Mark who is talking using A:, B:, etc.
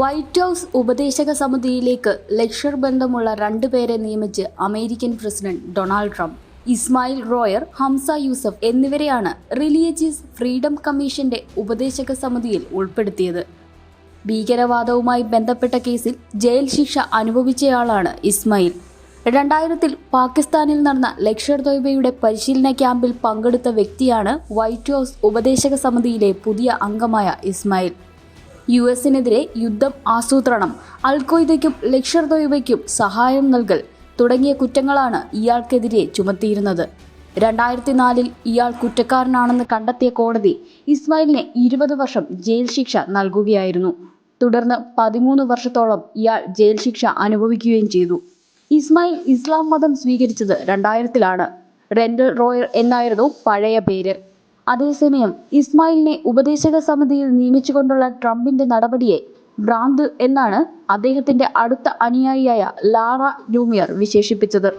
A: White house ഉപദേശക സമിതിയിലേക്ക് ലക്ഷർ ബന്ധമുള്ള രണ്ടുപേരെ നിയമിച്ച് American president Donald Trump Ismail Royer Hamza Yusuf എന്നിവരെയാണ് റിലീജിയസ് ഫ്രീഡം കമ്മീഷന്റെ ഉപദേശക സമിതിയിൽ ഉൾപ്പെടുത്തിയത്. ഭീകരവാദവുമായി ബന്ധപ്പെട്ട കേസിൽ ജയിൽ ശിക്ഷ അനുഭവിച്ചയാളാണ് ഇസ്മായിൽ. രണ്ടായിരത്തിൽ പാകിസ്ഥാനിൽ നടന്ന ലക്ഷർ തൊയ്ബയുടെ പരിശീലന ക്യാമ്പിൽ പങ്കെടുത്ത വ്യക്തിയാണ് വൈറ്റ് ഹൗസ് ഉപദേശക സമിതിയിലെ പുതിയ അംഗമായ ഇസ്മായിൽ. യു എസിനെതിരെ യുദ്ധം ആസൂത്രണം അൽഖ്വയ്ദയ്ക്കും ലക്ഷർ തൊയ്ബയ്ക്കും സഹായം നൽകൽ തുടങ്ങിയ കുറ്റങ്ങളാണ് ഇയാൾക്കെതിരെ ചുമത്തിയിരുന്നത്. രണ്ടായിരത്തി നാലിൽ ഇയാൾ കുറ്റക്കാരനാണെന്ന് കണ്ടെത്തിയ കോടതി ഇസ്മായിലിന് ഇരുപത് വർഷം ജയിൽ ശിക്ഷ നൽകുകയായിരുന്നു. തുടർന്ന് പതിമൂന്ന് വർഷത്തോളം ഇയാൾ ജയിൽ ശിക്ഷ അനുഭവിക്കുകയും ചെയ്തു. ഇസ്മായിൽ ഇസ്ലാം മതം സ്വീകരിച്ചത് രണ്ടായിരത്തിലാണ്. റെൻഡൽ റോയർ എന്നായിരുന്നു പഴയ പേര്. അതേസമയം ഇസ്മായിലിനെ ഉപദേശക സമിതിയിൽ നിയമിച്ചുകൊണ്ടുള്ള ട്രംപിന്റെ നടപടിയെ ഭ്രാന്ത് എന്നാണ് അദ്ദേഹത്തിന്റെ അടുത്ത അനുയായിയായ ലാറ ന്യൂമിയർ വിശേഷിപ്പിച്ചത്.